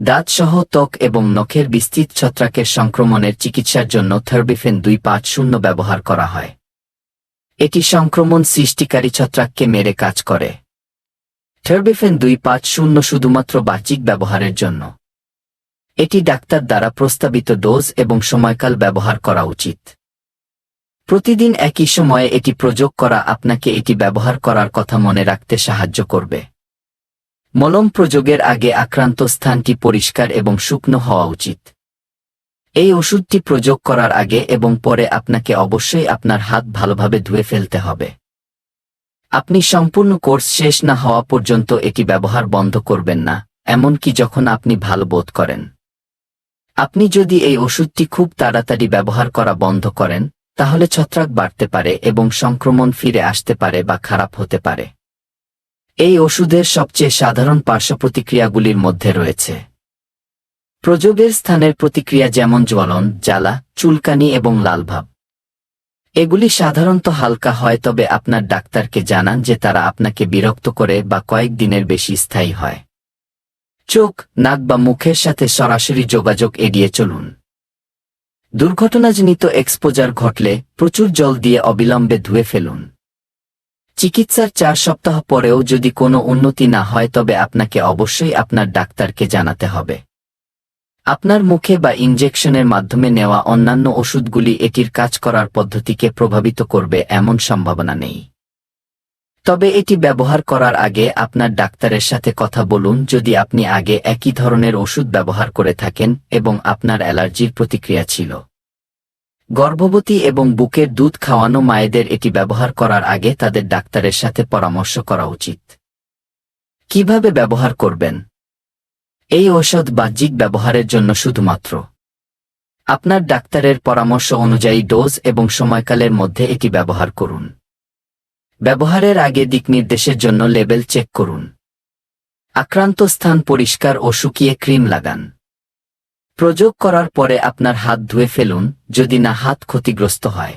দাঁতসহ ত্বক এবং নখের বিস্তৃত ছত্রাকের সংক্রমণের চিকিৎসার জন্য থার্বিফেন দুই পাঁচ শূন্য ব্যবহার করা হয়। এটি সংক্রমণ সৃষ্টিকারী ছত্রাককে মেরে কাজ করে। থার্বিফেন দুই পাঁচ শূন্য শুধুমাত্র বাহ্যিক ব্যবহারের জন্য। এটি ডাক্তার দ্বারা প্রস্তাবিত ডোজ এবং সময়কাল ব্যবহার করা উচিত। প্রতিদিন একই সময়ে এটি প্রযোগ করা আপনাকে এটি ব্যবহার করার কথা মনে রাখতে সাহায্য করবে। মলম প্রযোগের আগে আক্রান্ত স্থানটি পরিষ্কার এবং শুকনো হওয়া উচিত। এই ওষুধটি প্রযোগ করার আগে এবং পরে আপনাকে অবশ্যই আপনার হাত ভালোভাবে ধুয়ে ফেলতে হবে। আপনি সম্পূর্ণ কোর্স শেষ না হওয়া পর্যন্ত এটি ব্যবহার বন্ধ করবেন না, এমনকি যখন আপনি ভালো বোধ করেন। আপনি যদি এই ওষুধটি খুব তাড়াতাড়ি ব্যবহার করা বন্ধ করেন, তাহলে ছত্রাক বাড়তে পারে এবং সংক্রমণ ফিরে আসতে পারে বা খারাপ হতে পারে। এই ওষুধের সবচেয়ে সাধারণ পার্শ্ব প্রতিক্রিয়াগুলির মধ্যে রয়েছে। প্রযোগের স্থানের প্রতিক্রিয়া যেমন জ্বলন, জ্বালা, চুলকানি এবং লালভাব এগুলি সাধারণত হালকা হয়, তবে আপনার ডাক্তারকে জানান যে তারা আপনাকে বিরক্ত করে বা কয়েক দিনের বেশি স্থায়ী হয়। চোখ, নাক বা মুখের সাথে সরাসরি যোগাযোগ এড়িয়ে চলুন। দুর্ঘটনাজনিত এক্সপোজার ঘটলে প্রচুর জল দিয়ে অবিলম্বে ধুয়ে ফেলুন। চিকিৎসার চার সপ্তাহ পরেও যদি কোনো উন্নতি না হয় তবে আপনাকে অবশ্যই আপনার ডাক্তারকে জানাতে হবে। আপনার মুখে বা ইনজেকশনের মাধ্যমে নেওয়া অন্যান্য ওষুধগুলি এটির কাজ করার পদ্ধতিকে প্রভাবিত করবে এমন সম্ভাবনা নেই। তবে এটি ব্যবহার করার আগে আপনার ডাক্তারের সাথে কথা বলুন যদি আপনি আগে একই ধরনের ওষুধ ব্যবহার করে থাকেন এবং আপনার অ্যালার্জির প্রতিক্রিয়া ছিল। গর্ভবতী এবং বুকের দুধ খাওয়ানো মায়েদের এটি ব্যবহার করার আগে তাদের ডাক্তারের সাথে পরামর্শ করা উচিত। কীভাবে ব্যবহার করবেন? এই ঔষধ বাহ্যিক ব্যবহারের জন্য শুধুমাত্র। আপনার ডাক্তারের পরামর্শ অনুযায়ী ডোজ এবং সময়কালের মধ্যে এটি ব্যবহার করুন। ব্যবহারের আগে দিক নির্দেশের জন্য লেবেল চেক করুন। আক্রান্ত স্থান পরিষ্কার ও শুকিয়ে ক্রিম লাগান। প্রযোগ করার পরে আপনার হাত ধুয়ে ফেলুন যদি না হাত ক্ষতিগ্রস্ত হয়।